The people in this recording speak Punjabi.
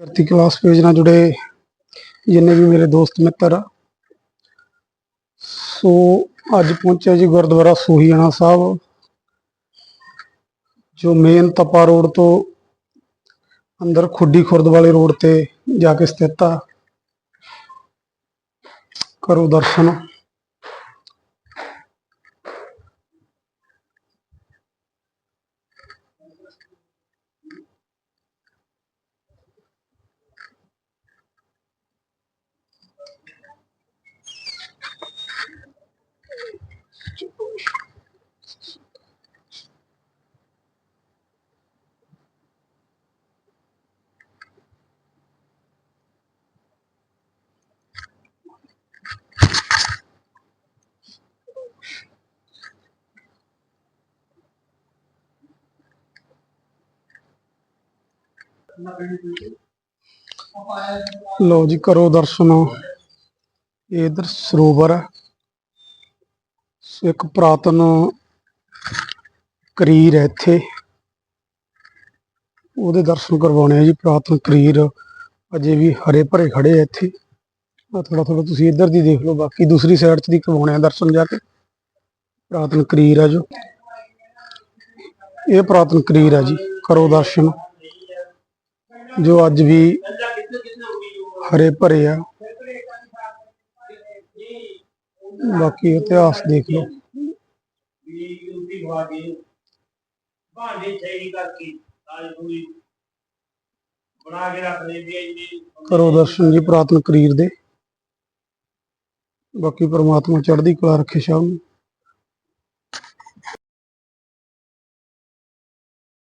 ਵਿਦਿਆਰਥੀ ਕਲਾਸ ਪੇਜ ਨਾਲ ਜੁੜੇ ਜਿੰਨੇ ਵੀ ਮੇਰੇ ਦੋਸਤ ਮਿੱਤਰ। ਆ ਸੋ ਅੱਜ ਪਹੁੰਚਿਆ ਜੀ ਗੁਰਦੁਆਰਾ ਸੋਹੀਆਣਾ ਸਾਹਿਬ, ਜੋ ਮੇਨ ਤਪਾ ਰੋਡ ਤੋਂ ਅੰਦਰ ਖੁੱਡੀ ਖੁਰਦ ਵਾਲੇ ਰੋਡ ਤੇ ਜਾ ਕੇ ਸਥਿਤ ਆ। ਕਰੋ ਦਰਸ਼ਨ। ਲੋ ਜੀ, ਕਰੋ ਦਰਸ਼ਨ। ਇਧਰ ਸਰੋਵਰ ਹੈ। ਇੱਕ ਪ੍ਰਾਤਨ ਕਰੀਰ ਹੈ ਇੱਥੇ। ਉਹਦੇ ਦਰਸ਼ਨ ਕਰਵਾਉਣੇ ਆ ਜੀ, ਪ੍ਰਾਤਨ ਕਰੀਰ। ਅਜੇ ਵੀ ਹਰੇ ਭਰੇ ਖੜੇ ਆ ਇੱਥੇ। ਆ ਥੋੜਾ ਥੋੜਾ ਤੁਸੀਂ ਇੱਧਰ ਦੀ ਦੇਖ ਲਓ, ਬਾਕੀ ਦੂਸਰੀ ਸਾਈਡ 'ਚ ਦੀ ਕਰਵਾਉਣੇ ਆ ਦਰਸ਼ਨ ਜਾ ਕੇ। ਪ੍ਰਾਤਨ ਕਰੀਰ ਆ ਜੋ। ਇਹ ਪ੍ਰਾਤਨ ਕਰੀਰ ਆ ਜੀ, ਕਰੋ ਦਰਸ਼ਨ। ਜੋ ਅੱਜ ਵੀ ਹਰੇ ਭਰੇ ਆ। ਬਾਕੀ ਇਤਿਹਾਸ ਦੇਖ ਲਓ। ਵੀ ਉਲਟੀ ਭਾਂਡੇ ਸਹੀ ਕਰਕੇ ਸਾਰੀ ਪੂਰੀ ਬਣਾ ਕੇ ਰੱਖ ਲੈਂਦੀ ਹੈ ਕਰੋ ਦਰਸ਼ਨ ਜੀ ਪ੍ਰਾਤਨ ਕਰੀਰ ਦੇ। ਬਾਕੀ ਪ੍ਰਮਾਤਮਾ ਚੜ੍ਹਦੀ ਕਲਾ ਰੱਖੇ ਸਭ ਨੂੰ।